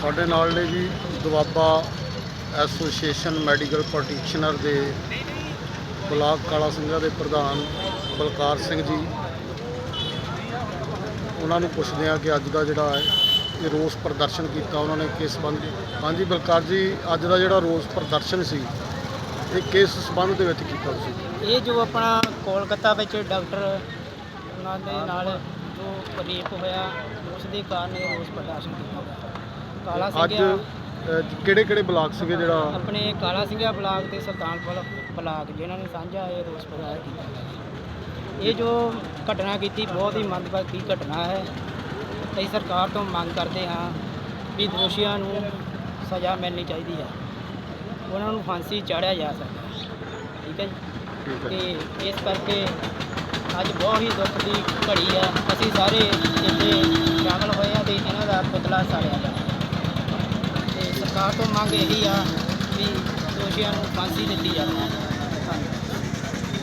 ਸਾਡੇ ਨਾਲ ਨੇ ਜੀ ਦੁਆਬਾ ਐਸੋਸੀਏਸ਼ਨ ਮੈਡੀਕਲ ਪ੍ਰੈਕਟੀਸ਼ਨਰ ਦੇ ਬਲਾਕ ਕਾਲਾ ਸਿੰਘਾਂ ਦੇ ਪ੍ਰਧਾਨ ਬਲਕਾਰ ਸਿੰਘ ਜੀ। ਉਹਨਾਂ ਨੂੰ ਪੁੱਛਦੇ ਆ ਕਿ ਅੱਜ ਦਾ ਜਿਹੜਾ ਹੈ, ਇਹ ਰੋਸ ਪ੍ਰਦਰਸ਼ਨ ਕੀਤਾ ਉਹਨਾਂ ਨੇ ਕਿਸ ਸੰਬੰਧ ਹਾਂਜੀ ਬਲਕਾਰ ਜੀ, ਅੱਜ ਦਾ ਜਿਹੜਾ ਰੋਸ ਪ੍ਰਦਰਸ਼ਨ ਸੀ, ਇਹ ਕਿਸ ਸੰਬੰਧ ਦੇ ਵਿੱਚ ਕੀਤਾ ਤੁਸੀਂ? ਇਹ ਜੋ ਆਪਣਾ ਕੋਲਕਾਤਾ ਵਿੱਚ ਡਾਕਟਰ ਉਹਨਾਂ ਦੇ ਨਾਲ ਜੋ ਰੇਪ ਹੋਇਆ, ਉਸ ਦੇ ਕਾਰਨ ਇਹ ਰੋਸ ਪ੍ਰਦਰਸ਼ਨ ਕੀਤਾ। ਕਾਲਾ ਅੱਜ ਸਿੰਘਿਆ। ਕਿਹੜੇ ਕਿਹੜੇ ਬਲਾਕ ਸੀਗੇ ਜਿਹੜਾ? ਆਪਣੇ ਕਾਲਾ ਸਿੰਘਿਆ ਬਲਾਕ ਤੇ ਸੁਲਤਾਨਪੁਰ ਬਲਾਕ ਜਿਨ੍ਹਾਂ ਨੇ ਸਾਂਝਾ ਇਹ ਰੋਸ ਪ੍ਰਦਰਸ਼ਨ ਕੀਤਾ। ਇਹ ਜੋ ਘਟਨਾ ਕੀਤੀ ਬਹੁਤ ਹੀ ਮੰਦਭਾਗੀ ਘਟਨਾ ਹੈ। ਅਸੀਂ ਸਰਕਾਰ ਤੋਂ ਮੰਗ ਕਰਦੇ ਹਾਂ ਵੀ ਦੋਸ਼ੀਆਂ ਨੂੰ ਸਜ਼ਾ ਮਿਲਣੀ ਚਾਹੀਦੀ ਹੈ। ਉਹਨਾਂ ਨੂੰ ਫਾਂਸੀ ਚਾੜਿਆ ਜਾ ਸਕਦਾ ਠੀਕ ਹੈ ਜੀ? ਹੈ। ਤੇ ਇਸ ਕਰਕੇ ਅੱਜ ਬਹੁਤ ਹੀ ਦੁੱਖ ਦੀ ਘੜੀ ਆ ਅਸੀਂ ਸਾਰੇ ਇੱਥੇ ਸ਼ਾਮਲ ਹੋਏ ਆ ਤੇ ਇਹਨਾਂ ਦਾ ਪੁਤਲਾ ਸਾੜਿਆ ਤੇ ਸਰਕਾਰ ਤੋਂ ਮੰਗ ਇਹੀ ਆ ਵੀ ਦੋਸ਼ੀਆਂ ਨੂੰ ਫਾਂਸੀ ਦਿੱਤੀ ਜਾਵੇ।